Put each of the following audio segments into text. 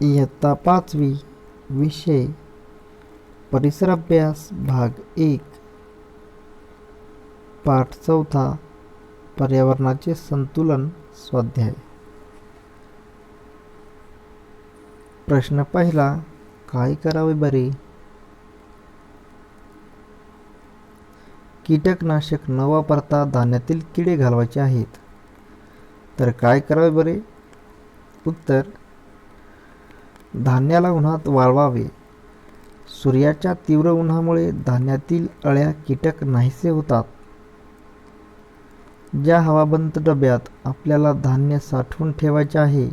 इयत्ता पाचवी विषय. परिसराभ्यास भाग एक. पाठ चौथा. पर्यावरणाचे संतुलन स्वाध्याय. प्रश्न पहिला काय करावे बरे? कीटकनाशक न वापरता धान्यातील किडे घालवायचे आहेत. तर काय करावे बरे? उत्तर धान्याला उन्हात वाळवावे. सूर्याच्या तीव्र उन्हामुळे धान्यातील अळ्या कीटक नाहीसे होतात. ज्या हवाबंद डब्यात आपल्याला धान्य साठवून ठेवायचे आहे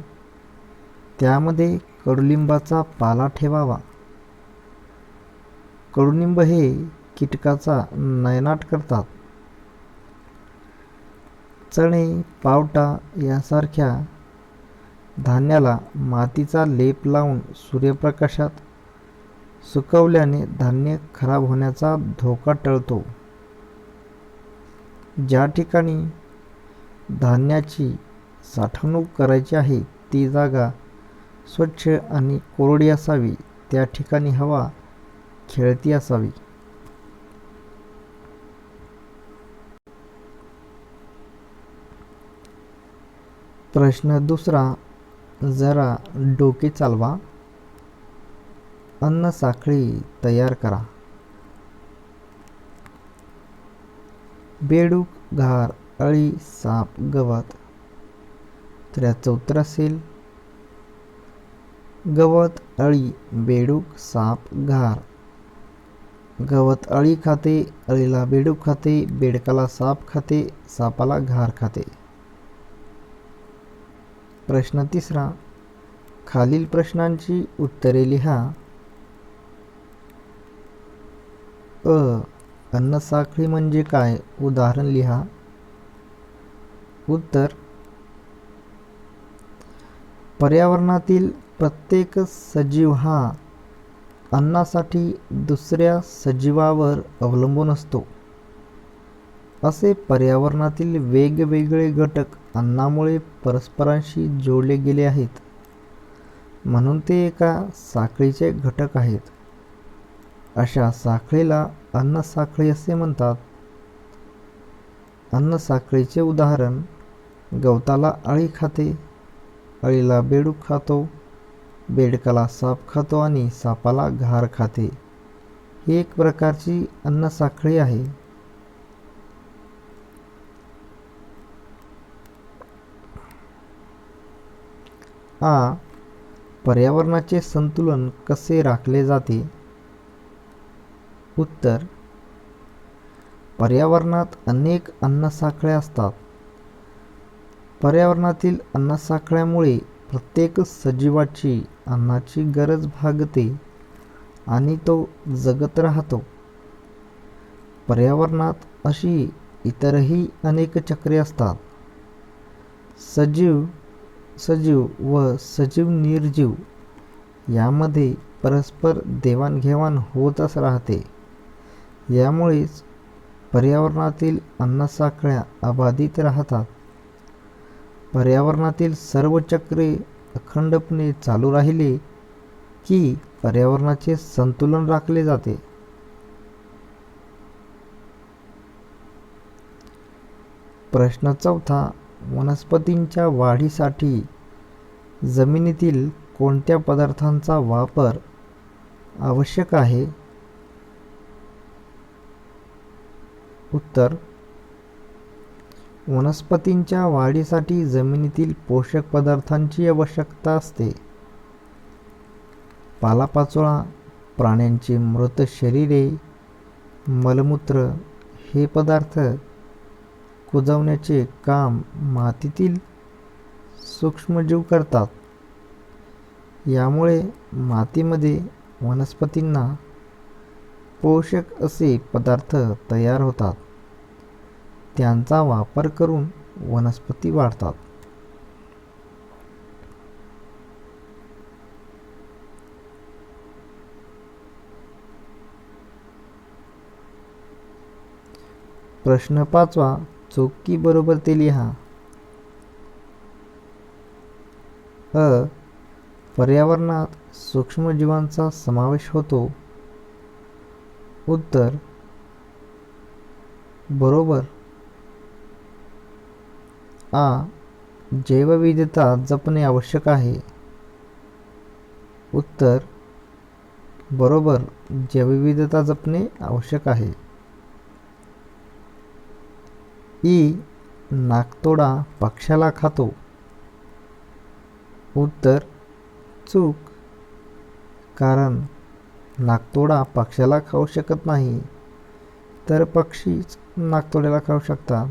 त्यामध्ये कडुलिंबाचा पाला ठेवावा. कडुलिंब हे कीटकाचा नयनाट करतात. चणे पावटा यासारख्या धान्याला मातीचा लेप लावून सूर्यप्रकाशात सुकवल्याने धान्य खराब होण्याचा धोका टळतो. ज्या ठिकाणी धान्याची साठवणूक करायची आहे ती जागा स्वच्छ आणि कोरडी असावी त्या ठिकाणी हवा खेळती असावी. प्रश्न दुसरा जरा डोके चालवा. अन्न साखळी तयार करा. बेडूक घार अळी साप गवत. तर याचं उत्तर असेल. गवत अळी बेडूक साप घार. गवत अळी खाते अळीला बेडूक खाते बेडकाला साप खाते सापाला घार खाते. प्रश्न तिसरा. खालील प्रश्नांची उत्तरे लिहा. अ. अन्नसाखळी म्हणजे काय? उदाहरण लिहा. उत्तर. पर्यावरणातील प्रत्येक सजीव हा अन्नासाठी दुसऱ्या सजीवावर अवलंबून असतो. असे पर्यावरणातील वेगवेगळे घटक अन्नामुळे परस्परांशी जोडले गेले आहेत. म्हणून ते एका साखळीचे घटक आहेत. अशा साखळीला अन्नसाखळी असे म्हणतात. अन्नसाखळीचे उदाहरण गवताला अळी खाते अळीला बेडूक खातो बेडकाला साप खातो आणि सापाला घार खाते. ही एक प्रकारची अन्नसाखळी आहे. हा पर्यावरणाचे संतुलन कसे राखले जाते? उत्तर पर्यावरणात अनेक अन्नसाखळ्या असतात. पर्यावरणातील अन्नसाखळ्यामुळे प्रत्येक सजीवाची अन्नाची गरज भागते आणि तो जगत राहतो. पर्यावरणात अशी इतरही अनेक चक्रे असतात. सजीव सजीव व सजीव निर्जीव यामध्ये परस्पर देवाणघेवाण होतच राहते. यामुळेच पर्यावरणातील अन्नसाखळ्या अबाधित राहतात. पर्यावरणातील सर्व चक्रे अखंडपणे चालू राहिले की पर्यावरणाचे संतुलन राखले जाते. प्रश्न चौथा वनस्पतींच्या वाढीसाठी जमिनीतील कोणत्या पदार्थांचा वापर आवश्यक आहे? उत्तर. वनस्पतींच्या वाढीसाठी जमिनीतील पोषक पदार्थांची आवश्यकता असते. पालापाचोळा प्राण्यांची मृत शरीरे मलमूत्र हे पदार्थ कुजवण्याचे काम मातीतील सूक्ष्मजीव करतात. यामुळे मातीमध्ये वनस्पतींना पोषक असे पदार्थ तयार होतात. त्यांचा वापर करून वनस्पती वाढतात. प्रश्न पाचवा चौकी बरोबर ते लिहा. अ पर्यावरणात सूक्ष्मजीवांचा समावेश होतो. उत्तर. बरोबर. आ. जैवविविधता जपणे आवश्यक आहे. उत्तर. बरोबर. जैवविविधता जपणे आवश्यक आहे. ई नाकतोडा पक्षाला खातो. उत्तर चूक. कारण नाकतोडा पक्षाला खाऊ शकत नाही. तर पक्षीच नाकतोड्याला खाऊ शकतात.